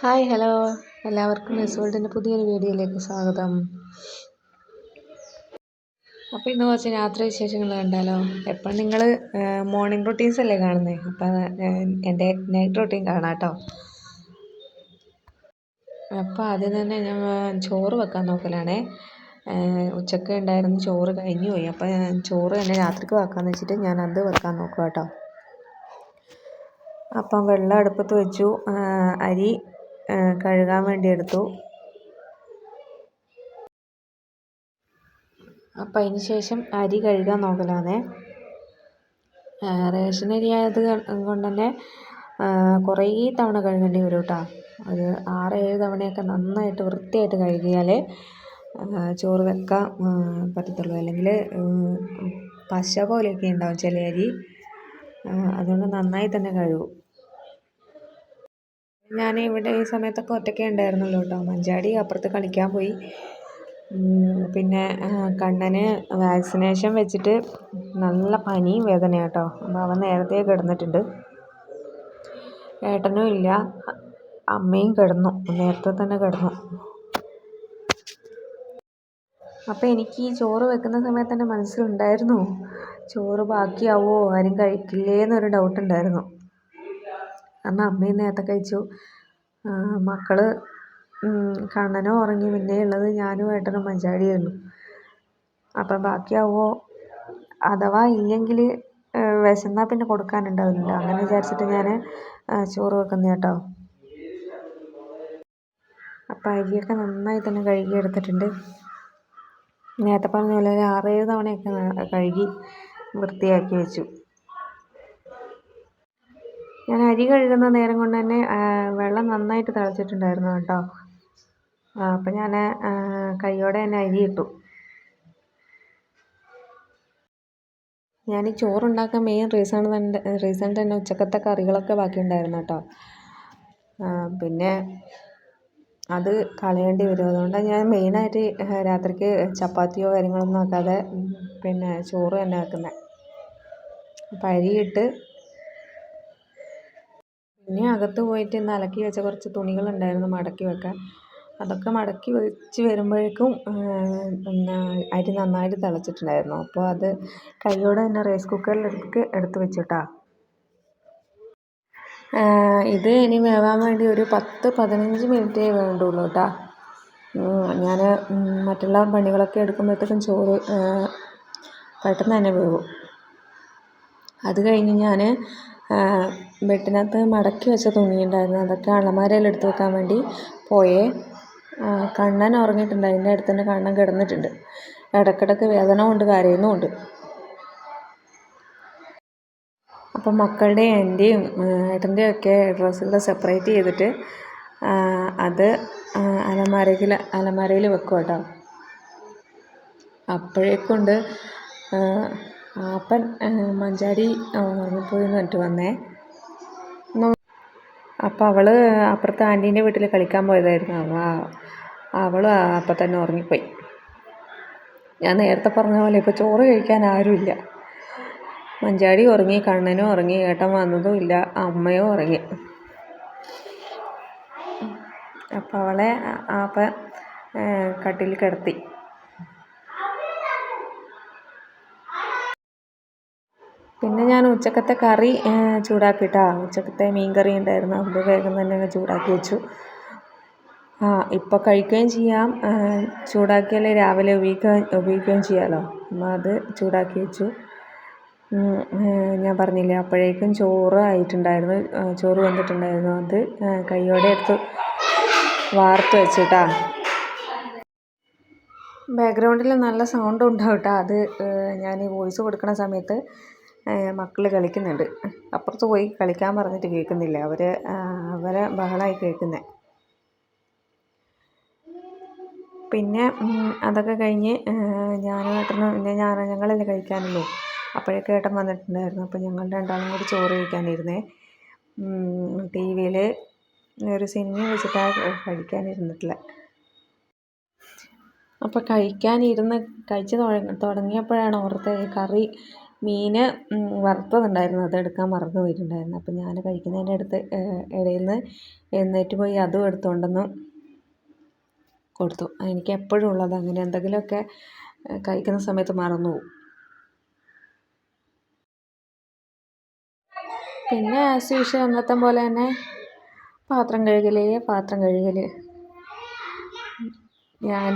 Hi hello. എല്ലാവർക്കും miss വേൾഡിന്റെ പുതിയൊരു വീഡിയോയിലേക്ക് സ്വാഗതം. അപ്പോൾ ഇന്ന് കുറച്ച് രാത്രി വിശേഷങ്ങൾ കണ്ടാലോ? എപ്പോഴും നിങ്ങൾ മോർണിംഗ് റൊട്ടീൻസ് അല്ലേ കാണുന്നത് അപ്പം എന്റെ നൈറ്റ് റൊട്ടീൻ കാണാം കേട്ടോ. അപ്പോൾ ആദ്യം തന്നെ ഞാൻ ചോറ് വെക്കാൻ നോക്കലാണേ. ഉച്ചയ്ക്ക് ഉണ്ടായിരുന്ന ചോറ് കഴിഞ്ഞു പോയി. അപ്പോൾ ചോറ് തന്നെ രാത്രിക്ക് വെക്കാമെന്ന് വെച്ചിട്ട് ഞാൻ അത് വെക്കാൻ നോക്കുക കേട്ടോ. അപ്പം വെള്ളം അടുപ്പത്ത് വെച്ചു. അരി കഴുകാൻ വേണ്ടി എടുത്തു. അപ്പം അതിന് ശേഷം അരി കഴുകാൻ നോക്കലാണ് റേഷൻ അരി ആയത് കൊണ്ട് തന്നെ കുറേ തവണ കഴുകേണ്ടി വരും കേട്ടോ ഒരു ആറ് ഏഴ് തവണയൊക്കെ നന്നായിട്ട് വൃത്തിയായിട്ട് കഴുകിയാലേ ചോറ് വെക്കാൻ പറ്റത്തുള്ളൂ. അല്ലെങ്കിൽ പശ പോലെയൊക്കെ ഉണ്ടാവും ചില അരി. അതുകൊണ്ട് നന്നായി തന്നെ കഴുകും. ഞാൻ ഇവിടെ ഈ സമയത്തൊക്കെ ഒറ്റയ്ക്കേ ഉണ്ടായിരുന്നുള്ളൂ കേട്ടോ. മഞ്ചാടി അപ്പുറത്ത് കളിക്കാൻ പോയി. പിന്നെ കണ്ണന് വാക്സിനേഷൻ വെച്ചിട്ട് നല്ല പനിയും വേദന കേട്ടോ. അപ്പോൾ അവൻ നേരത്തെ കിടന്നിട്ടുണ്ട്. ഏട്ടനും ഇല്ല. അമ്മയും കിടന്നു. നേരത്തെ തന്നെ കിടന്നു. അപ്പോൾ എനിക്ക് ഈ ചോറ് വെക്കുന്ന സമയത്ത് തന്നെ മനസ്സിലുണ്ടായിരുന്നു. ചോറ് ബാക്കിയാവോ? ആരും കഴിക്കില്ലേ എന്നൊരു ഡൗട്ട് ഉണ്ടായിരുന്നു. കാരണം അമ്മയും നേരത്തെ കഴിച്ചു. മക്കൾ കണ്ണനും ഉറങ്ങി പിന്നെ ഉള്ളത് ഞാനും ഏട്ടനും മഞ്ചാടിയേ ഉള്ളൂ. അപ്പം ബാക്കിയാവുമോ അഥവാ ഇല്ലെങ്കിൽ വിശന്നാൽ പിന്നെ കൊടുക്കാനുണ്ടാവില്ല അങ്ങനെ വിചാരിച്ചിട്ട് ഞാൻ ചോറ് വെക്കുന്ന കേട്ടോ. അപ്പം അരിയൊക്കെ നന്നായി തന്നെ കഴുകി എടുത്തിട്ടുണ്ട്. നേരത്തെ പറഞ്ഞ പോലെ ഒരു ആറേഴ് തവണയൊക്കെ കഴുകി വൃത്തിയാക്കി വെച്ചു. ഞാൻ അരി കഴുകുന്ന നേരം കൊണ്ട് തന്നെ വെള്ളം നന്നായിട്ട് തിളച്ചിട്ടുണ്ടായിരുന്നു കേട്ടോ. അപ്പം ഞാൻ കൈയോടെ തന്നെ അരി ഇട്ടു. ഞാൻ ഈ ചോറുണ്ടാക്കാൻ മെയിൻ റീസൺ തന്നെ റീസൺ തന്നെ ഉച്ചക്കത്തെ കറികളൊക്കെ ബാക്കിയുണ്ടായിരുന്നു കേട്ടോ. പിന്നെ അത് കളയേണ്ടി വരും. അതുകൊണ്ടാണ് ഞാൻ മെയിനായിട്ട് രാത്രിക്ക് ചപ്പാത്തിയോ കാര്യങ്ങളൊന്നും ആക്കാതെ പിന്നെ ചോറ് തന്നെ വെക്കുന്നത് അപ്പം അരിയിട്ട് പിന്നെ അകത്ത് പോയിട്ട് ഇന്ന് അലക്കി വെച്ച കുറച്ച് തുണികളുണ്ടായിരുന്നു മടക്കി വെക്കാൻ അതൊക്കെ മടക്കി വെച്ച് വരുമ്പോഴേക്കും പിന്നെ അരി നന്നായിട്ട് തിളച്ചിട്ടുണ്ടായിരുന്നു. അപ്പോൾ അത് കൈയോടെ തന്നെ റൈസ് കുക്കറിലേക്ക് എടുത്ത് വെച്ചിട്ടാ. ഇത് ഇനി വേവാൻ വേണ്ടി ഒരു പത്ത് പതിനഞ്ച് മിനിറ്റേ വേണ്ടുള്ളൂ കേട്ടോ. ഞാൻ മറ്റുള്ള പണികളൊക്കെ എടുക്കുമ്പോഴത്തേക്കും ചോറ് പെട്ടെന്ന് തന്നെ വേവും. അത് കഴിഞ്ഞ് ഞാൻ ബെഡിനകത്ത് മടക്കി വെച്ച തുണിയുണ്ടായിരുന്നു. അതൊക്കെ അളമാരയിൽ എടുത്ത് വെക്കാൻ വേണ്ടി പോയേ. കണ്ണൻ ഉറങ്ങിയിട്ടുണ്ട്. അതിന്റെ അടുത്ത് തന്നെ കണ്ണൻ കിടന്നിട്ടുണ്ട്. ഇടക്കിടക്ക് വേദന കൊണ്ട് കരയുന്നുമുണ്ട് അപ്പം മക്കളുടെയും എന്റെയും ഏട്ടന്റെയും ഒക്കെ ഡ്രസ്സുകൾ സെപ്പറേറ്റ് ചെയ്തിട്ട് അത് അലമാരയിൽ അലമാരയിൽ വെക്കും കേട്ടോ അപ്പോഴേക്കൊണ്ട് അപ്പൻ മഞ്ചാടി ഉറങ്ങിപ്പോയി എന്ന് പറഞ്ഞിട്ട് വന്നേ. അപ്പം അവൾ അപ്പുറത്തെ ആന്റീന്റെ വീട്ടിൽ കളിക്കാൻ പോയതായിരുന്നു. അവൾ അവൾ അപ്പം തന്നെ ഉറങ്ങിപ്പോയി. ഞാൻ നേരത്തെ പറഞ്ഞ പോലെ ഇപ്പോൾ ചോറ് കഴിക്കാൻ ആരുമില്ല മഞ്ചാടി ഉറങ്ങി കണ്ണനും ഉറങ്ങി ഏട്ടൻ വന്നതും ഇല്ല അമ്മയും ഉറങ്ങി. അപ്പം അവളെ അപ്പം കട്ടിൽ കിടത്തി. പിന്നെ ഞാൻ ഉച്ചക്കത്തെ കറി ചൂടാക്കിയിട്ടാ. ഉച്ചക്കത്തെ മീൻ കറി ഉണ്ടായിരുന്നു. അത് വേഗം തന്നെ ചൂടാക്കി വെച്ചു. ആ ഇപ്പോൾ കഴിക്കുകയും ചെയ്യാം. ചൂടാക്കിയാലേ രാവിലെ ഉപയോഗിക്കാൻ ഉപയോഗിക്കുകയും ചെയ്യാമല്ലോ അപ്പോൾ അത് ചൂടാക്കി വെച്ചു. ഞാൻ പറഞ്ഞില്ലേ അപ്പോഴേക്കും ചോറ് ആയിട്ടുണ്ടായിരുന്നു. ചോറ് വന്നിട്ടുണ്ടായിരുന്നു അത് കൈയോടെ എടുത്ത് വാർത്ത് വെച്ചിട്ടാ. ബാക്ക്ഗ്രൗണ്ടിൽ നല്ല സൗണ്ട് ഉണ്ടാവും കേട്ടോ. അത് ഞാൻ ഈ വോയിസ് കൊടുക്കുന്ന സമയത്ത് മക്കൾ കളിക്കുന്നുണ്ട്. അപ്പുറത്ത് പോയി കളിക്കാൻ പറഞ്ഞിട്ട് കേൾക്കുന്നില്ല. അവർ അവരെ ബഹളമായി കേൾക്കുന്നത് പിന്നെ അതൊക്കെ കഴിഞ്ഞ് ഞാനും ഏട്ടനും പിന്നെ ഞാൻ ഞങ്ങളല്ലേ കഴിക്കാനുള്ളൂ. അപ്പോഴേക്കും ഏട്ടൻ വന്നിട്ടുണ്ടായിരുന്നു. അപ്പോൾ ഞങ്ങൾ രണ്ടാളും കൂടി ചോറ് കഴിക്കാനിരുന്നേ. ടി വിയിൽ ഒരു സിനിമ വെച്ചിട്ടാണ് കഴിക്കാനിരുന്നിട്ടില്ല അപ്പോൾ കഴിക്കാനിരുന്ന് കഴിച്ച് തുടങ്ങിയപ്പോഴാണ് ഓർത്തത് കറി മീൻ വറുത്തതുണ്ടായിരുന്നു. അതെടുക്കാൻ മറന്നു പോയിട്ടുണ്ടായിരുന്നു. അപ്പം ഞാൻ കഴിക്കുന്നതിന്റെ അടുത്ത് ഇടയിൽ നിന്ന് എഴുന്നേറ്റ് പോയി അതും എടുത്തുകൊണ്ടെന്ന് കൊടുത്തു. എനിക്ക് എപ്പോഴും ഉള്ളത് അങ്ങനെ. എന്തെങ്കിലുമൊക്കെ കഴിക്കുന്ന സമയത്ത് മറന്നു പോകും പിന്നെ ആസ് യൂഷ്വൽ അന്നത്തെ പോലെ തന്നെ പാത്രം കഴുകലേ പാത്രം കഴുകൽ ഞാൻ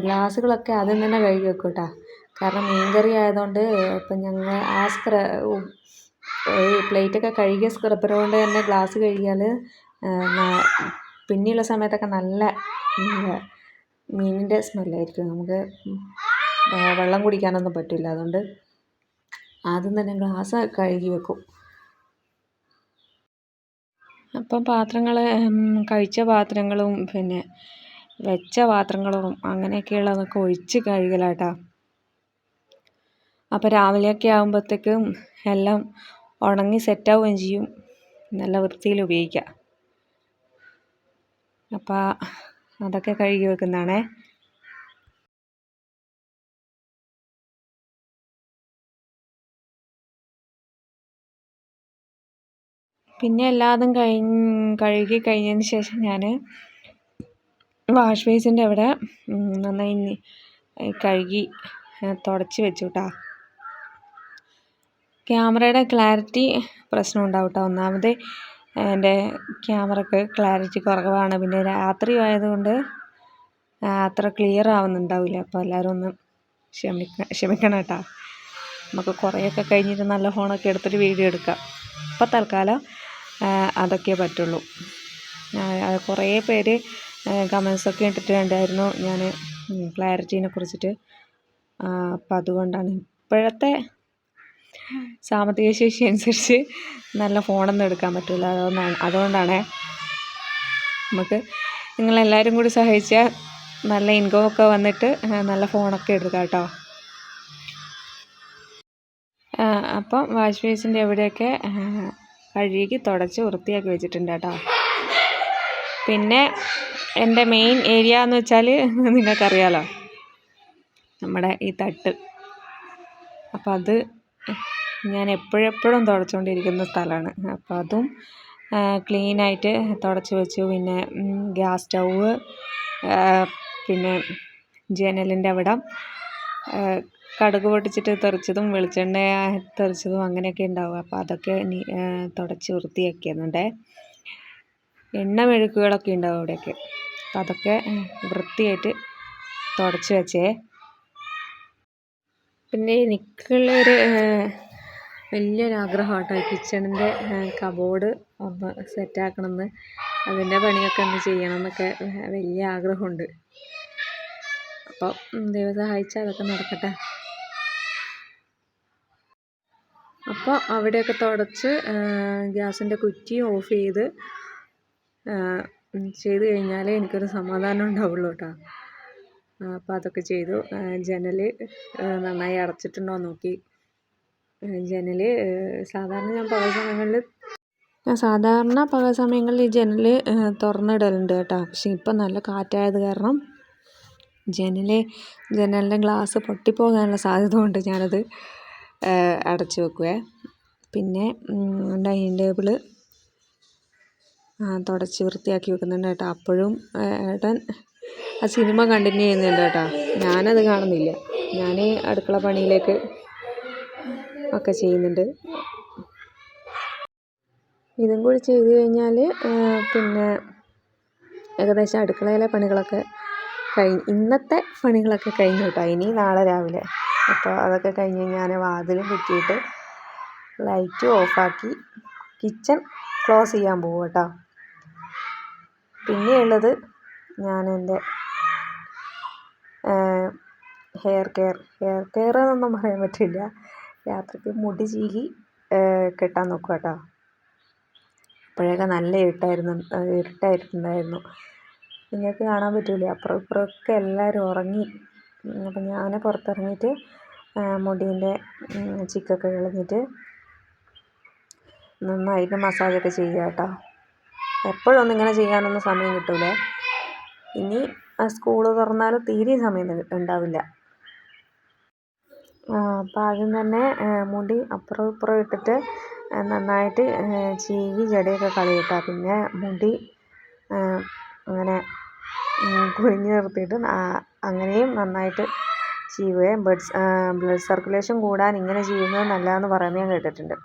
ഗ്ലാസ്സുകളൊക്കെ ആദ്യം തന്നെ കഴുകി വെക്കും കേട്ടോ കാരണം മീൻ കറി ആയതുകൊണ്ട് ഇപ്പം ഞങ്ങൾ ആ സ്ക്ര ഈ പ്ലേറ്റൊക്കെ കഴുകിയ സ്ക്രബ്ബർ കൊണ്ട് തന്നെ ഗ്ലാസ് കഴുകിയാൽ പിന്നെയുള്ള സമയത്തൊക്കെ നല്ല മീനിന്റെ സ്മെല്ലായിരിക്കും. നമുക്ക് വെള്ളം കുടിക്കാനൊന്നും പറ്റില്ല. അതുകൊണ്ട് ആദ്യം തന്നെ ഗ്ലാസ് കഴുകി വെക്കും. അപ്പം പാത്രങ്ങൾ കഴിച്ച പാത്രങ്ങളും പിന്നെ വെച്ച പാത്രങ്ങളും അങ്ങനെയൊക്കെയുള്ളതൊക്കെ ഒഴിച്ച് കഴുകലാട്ടോ. അപ്പോൾ രാവിലെയൊക്കെ ആകുമ്പോഴത്തേക്കും എല്ലാം ഉണങ്ങി സെറ്റാവുകയും ചെയ്യും. നല്ല വൃത്തിയിൽ ഉപയോഗിക്കാം. അപ്പോൾ അതൊക്കെ കഴുകി വെക്കുന്നതാണേ. പിന്നെ എല്ലാതും കഴിഞ്ഞ് കഴുകി കഴിഞ്ഞതിന് ശേഷം ഞാൻ വാഷ് ബേസിന്റെ അവിടെ നന്നായി കഴുകി തുടച്ച് വെച്ചു കേട്ടോ ക്യാമറയുടെ ക്ലാരിറ്റി പ്രശ്നം ഉണ്ടാവും കേട്ടോ ഒന്നാമത് എന്റെ ക്യാമറക്ക് ക്ലാരിറ്റി കുറവാണ്. പിന്നെ രാത്രി ആയതുകൊണ്ട് അത്ര ക്ലിയർ ആവുന്നുണ്ടാവില്ല. അപ്പോൾ എല്ലാവരും ഒന്ന് ക്ഷമിക്ക ക്ഷമിക്കണം കേട്ടോ. നമുക്ക് കുറേയൊക്കെ കഴിഞ്ഞിട്ട് നല്ല ഫോണൊക്കെ എടുത്തിട്ട് വീഡിയോ എടുക്കാം. ഇപ്പോൾ തൽക്കാലം അതൊക്കെ പറ്റുള്ളൂ. കുറേ പേര് കമൻസൊക്കെ ഇട്ടിട്ടുണ്ടായിരുന്നു ഞാൻ ക്ലാരിറ്റീനെ കുറിച്ചിട്ട്. അപ്പം അതുകൊണ്ടാണ്. ഇപ്പോഴത്തെ സാമ്പത്തിക ശേഷി അനുസരിച്ച് നല്ല ഫോണൊന്നും എടുക്കാൻ പറ്റില്ല അതുകൊണ്ടാണ് അതുകൊണ്ടാണ് നമുക്ക് നിങ്ങളെല്ലാവരും കൂടി സഹായിച്ചാൽ നല്ല ഇൻകം ഒക്കെ വന്നിട്ട് നല്ല ഫോണൊക്കെ എടുക്കാം കേട്ടോ. അപ്പം വാഷ് ബേസിന്റെ എവിടെയൊക്കെ കഴുകി തുടച്ച് വൃത്തിയാക്കി വെച്ചിട്ടുണ്ട് കേട്ടോ. പിന്നെ എന്റെ മെയിൻ ഏരിയ എന്ന് വെച്ചാൽ നിങ്ങൾക്കറിയാലോ നമ്മുടെ ഈ തട്ട്. അപ്പം അത് ഞാൻ എപ്പോഴെപ്പോഴും തുടച്ചുകൊണ്ടിരിക്കുന്ന സ്ഥലമാണ്. അപ്പോൾ അതും ക്ലീനായിട്ട് തുടച്ച് വെച്ചു. പിന്നെ ഗ്യാസ് സ്റ്റൗവ് പിന്നെ ജനലിന്റെ അവിടെ കടുക് പൊട്ടിച്ചിട്ട് തെറിച്ചതും വെളിച്ചെണ്ണ തെറിച്ചതും അങ്ങനെയൊക്കെ ഉണ്ടാവും. അപ്പോൾ അതൊക്കെ തുടച്ച് വൃത്തിയാക്കിയിരുന്നുണ്ടേ എണ്ണ മെഴുക്കുകളൊക്കെ ഉണ്ടാവും അവിടെയൊക്കെ. അപ്പോൾ അതൊക്കെ വൃത്തിയായിട്ട് തുടച്ച് വെച്ചേ. പിന്നെ എനിക്കുള്ളൊരു വലിയൊരു ആഗ്രഹം കേട്ടോ കിച്ചണിന്റെ കബോർഡ് ഒന്ന് സെറ്റാക്കണമെന്ന്. അതിന്റെ പണിയൊക്കെ ഒന്ന് ചെയ്യണം എന്നൊക്കെ വലിയ ആഗ്രഹമുണ്ട്. അപ്പോൾ ദൈവം സഹായിച്ചാൽ അതൊക്കെ നടക്കട്ടെ. അപ്പോൾ അവിടെയൊക്കെ തുടച്ച് ഗ്യാസിന്റെ കുറ്റി ഓഫ് ചെയ്ത് ചെയ്ത് കഴിഞ്ഞാലേ എനിക്കൊരു സമാധാനം ഉണ്ടാവുള്ളൂ കേട്ടോ അപ്പോൾ അതൊക്കെ ചെയ്തു. ജനൽ നന്നായി അടച്ചിട്ടുണ്ടോ നോക്കി. ജനൽ സാധാരണ ഞാൻ പകൽ സമയങ്ങളിൽ ഞാൻ സാധാരണ പകൽ സമയങ്ങളിൽ ഈ ജനൽ തുറന്നിടലുണ്ട് കേട്ടോ. പക്ഷെ ഇപ്പം നല്ല കാറ്റായത് കാരണം ജനൽ ജനലിന്റെ ഗ്ലാസ് പൊട്ടിപ്പോകാനുള്ള സാധ്യത കൊണ്ട് ഞാനത് അടച്ചു വെക്കുവേ. പിന്നെ ഡൈനിങ് ടേബിൾ തുടച്ച് വൃത്തിയാക്കി വെക്കുന്നുണ്ട് കേട്ടോ. അപ്പോഴും ഏട്ടൻ ആ സിനിമ കണ്ടിന്യൂ ചെയ്യുന്നുണ്ട് കേട്ടോ. ഞാനത് കാണുന്നില്ല. ഞാൻ അടുക്കള പണിയിലേക്ക് ഒക്കെ ചെയ്യുന്നുണ്ട്. ഇതും കൂടി ചെയ്ത് കഴിഞ്ഞാൽ പിന്നെ ഏകദേശം അടുക്കളയിലെ പണികളൊക്കെ കഴിഞ്ഞ് ഇന്നത്തെ പണികളൊക്കെ കഴിഞ്ഞു കേട്ടോ. ഇനി നാളെ രാവിലെ. അപ്പോൾ അതൊക്കെ കഴിഞ്ഞ് ഞാൻ വാതിലും കുറ്റിയിട്ട് ലൈറ്റ് ഓഫാക്കി കിച്ചൺ ക്ലോസ് ചെയ്യാൻ പോകും കേട്ടോ. പിന്നെയുള്ളത് ഞാൻ എന്റെ ഹെയർ കെയർ ഹെയർ കെയർ എന്നൊന്നും പറയാൻ പറ്റില്ല. രാത്രിക്ക് മുടി ചീകി കെട്ടാൻ നോക്കുക കേട്ടോ. അപ്പോഴൊക്കെ നല്ല ഇരുട്ടായിരുന്നു ഇരുട്ടായിട്ടുണ്ടായിരുന്നു. നിങ്ങൾക്ക് കാണാൻ പറ്റില്ലേ അപ്പുറം ഇപ്പുറമൊക്കെ എല്ലാവരും ഉറങ്ങി. അപ്പം ഞാൻ പുറത്തിറങ്ങിയിട്ട് മുടീന്റെ ചിക്കൊക്കെ കളഞ്ഞിട്ട് നന്നായിട്ട് മസാജൊക്കെ ചെയ്യുക കേട്ടോ. എപ്പോഴൊന്നും ഇങ്ങനെ ചെയ്യാനൊന്നും സമയം കിട്ടില്ല ഇനി സ്കൂൾ തുറന്നാൽ തീരെ സമയം ഉണ്ടാവില്ല. അപ്പം ആദ്യം തന്നെ മുടി അപ്പുറം ഇപ്പുറം ഇട്ടിട്ട് നന്നായിട്ട് ചീകി ജടയൊക്കെ കളയും പിന്നെ മുടി അങ്ങനെ കുഴിഞ്ഞു നിർത്തിയിട്ട് അങ്ങനെയും നന്നായിട്ട് ചീവുകയും ബ്ലഡ് ബ്ലഡ് സർക്കുലേഷൻ കൂടാൻ ഇങ്ങനെ ചെയ്യുന്നത് നല്ലതാണെന്ന് പറയുന്നത് ഞാൻ കേട്ടിട്ടുണ്ട്.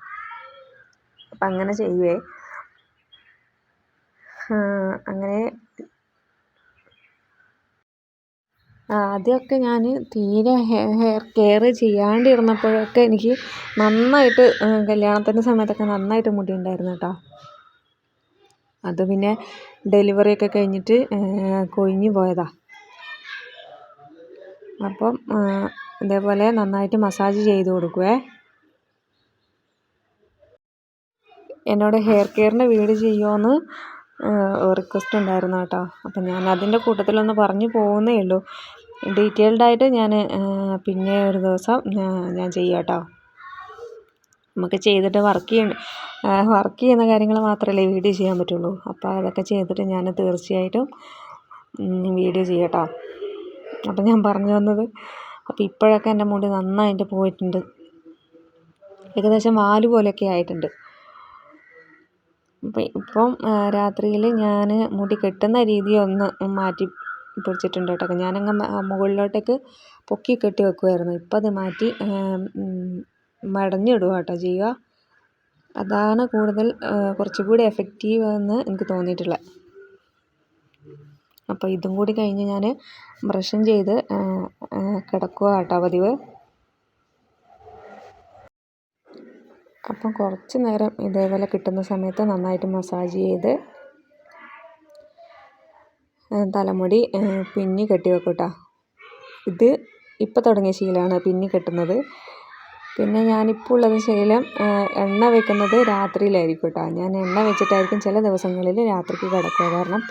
അപ്പം അങ്ങനെ ചെയ്യുവേ. അങ്ങനെ ആദ്യമൊക്കെ ഞാൻ തീരെ ഹെയർ കെയർ ചെയ്യാണ്ടിരുന്നപ്പോഴൊക്കെ എനിക്ക് നന്നായിട്ട് കല്യാണത്തിന്റെ സമയത്തൊക്കെ നന്നായിട്ട് മുടി ഉണ്ടായിരുന്നു കേട്ടോ. അത് പിന്നെ ഡെലിവറി ഒക്കെ കഴിഞ്ഞിട്ട് കൊഴിഞ്ഞു പോയതാ. അപ്പം ഇതേപോലെ നന്നായിട്ട് മസാജ് ചെയ്ത് കൊടുക്കുവേ. എന്നോട് ഹെയർ കെയറിന്റെ വീട് ചെയ്യുമോയെന്ന് റിക്വസ്റ്റ് ഉണ്ടായിരുന്നു കേട്ടോ. അപ്പം ഞാൻ അതിന്റെ കൂട്ടത്തിലൊന്ന് പറഞ്ഞു പോകുന്നേ ഉള്ളൂ. ഡീറ്റെയിൽഡ് ആയിട്ട് ഞാൻ പിന്നെ ഒരു ദിവസം ഞാൻ ചെയ്യാം കേട്ടോ നമുക്ക് ചെയ്തിട്ട് വർക്ക് ചെയ്യണം വർക്ക് ചെയ്യുന്ന കാര്യങ്ങൾ മാത്രമല്ലേ വീഡിയോ ചെയ്യാൻ പറ്റുള്ളൂ. അപ്പോൾ അതൊക്കെ ചെയ്തിട്ട് ഞാൻ തീർച്ചയായിട്ടും വീഡിയോ ചെയ്യാം കേട്ടോ അപ്പം ഞാൻ പറഞ്ഞു വന്നത് അപ്പോൾ ഇപ്പോഴൊക്കെ എന്റെ മുടി നന്നായിട്ട് പോയിട്ടുണ്ട്. ഏകദേശം വാൽ പോലെയൊക്കെ ആയിട്ടുണ്ട്. അപ്പം ഇപ്പം രാത്രിയിൽ ഞാൻ മുടി കെട്ടുന്ന രീതി ഒന്ന് മാറ്റി പിടിച്ചിട്ടുണ്ട് കേട്ടോ ഞാനങ്ങ് മുകളിലോട്ടേക്ക് പൊക്കി കെട്ടി വെക്കുമായിരുന്നു ഇപ്പം അത് മാറ്റി മടഞ്ഞിടുക കേട്ടോ ചെയ്യുക. അതാണ് കൂടുതൽ കുറച്ചുകൂടി എഫക്റ്റീവ് എന്ന് എനിക്ക് തോന്നിയിട്ടുള്ളത്. അപ്പോൾ ഇതും കൂടി കഴിഞ്ഞ് ഞാൻ ബ്രഷും ചെയ്ത് കിടക്കുക കേട്ടോ പതിവ്. അപ്പം കുറച്ച് നേരം ഇതേപോലെ കിട്ടുന്ന സമയത്ത് നന്നായിട്ട് മസാജ് ചെയ്ത് തലമുടി പിന്നി കെട്ടി വെക്കും കേട്ടോ ഇത് ഇപ്പോൾ തുടങ്ങിയ ശീലമാണ് പിന്നി കെട്ടുന്നത്. പിന്നെ ഞാനിപ്പോൾ ഉള്ളത് ശീലം എണ്ണ വെക്കുന്നത് രാത്രിയിലായിരിക്കും കേട്ടോ ഞാൻ എണ്ണ വെച്ചിട്ടായിരിക്കും ചില ദിവസങ്ങളിൽ രാത്രിക്ക് കിടക്കുക. കാരണം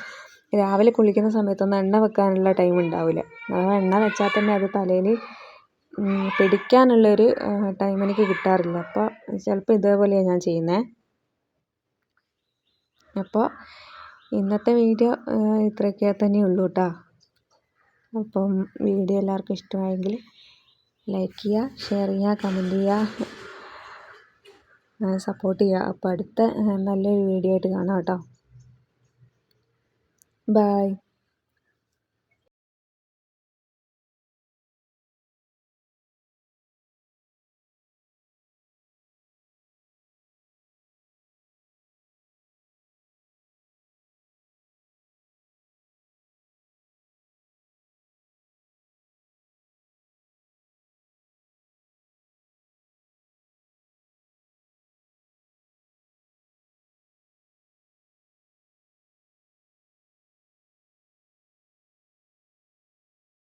രാവിലെ കുളിക്കുന്ന സമയത്തൊന്നും എണ്ണ വെക്കാനുള്ള ടൈം ഉണ്ടാവില്ല അഥവാ എണ്ണ വെച്ചാൽ തന്നെ അത് തലയിൽ പിടിക്കാനുള്ളൊരു ടൈം എനിക്ക് കിട്ടാറില്ല. അപ്പോൾ ചിലപ്പോൾ ഇതേപോലെയാണ് ഞാൻ ചെയ്യുന്നത് അപ്പോൾ ഇന്നത്തെ വീഡിയോ ഇത്രയൊക്കെ തന്നെ ഉള്ളൂ കേട്ടോ അപ്പം വീഡിയോ എല്ലാവർക്കും ഇഷ്ടമായെങ്കിൽ ലൈക്ക് ചെയ്യുക ഷെയർ ചെയ്യുക കമന്റ് ചെയ്യുക സപ്പോർട്ട് ചെയ്യുക അപ്പോൾ അടുത്ത നല്ലൊരു വീഡിയോ ആയിട്ട് കാണാം കേട്ടോ ബൈ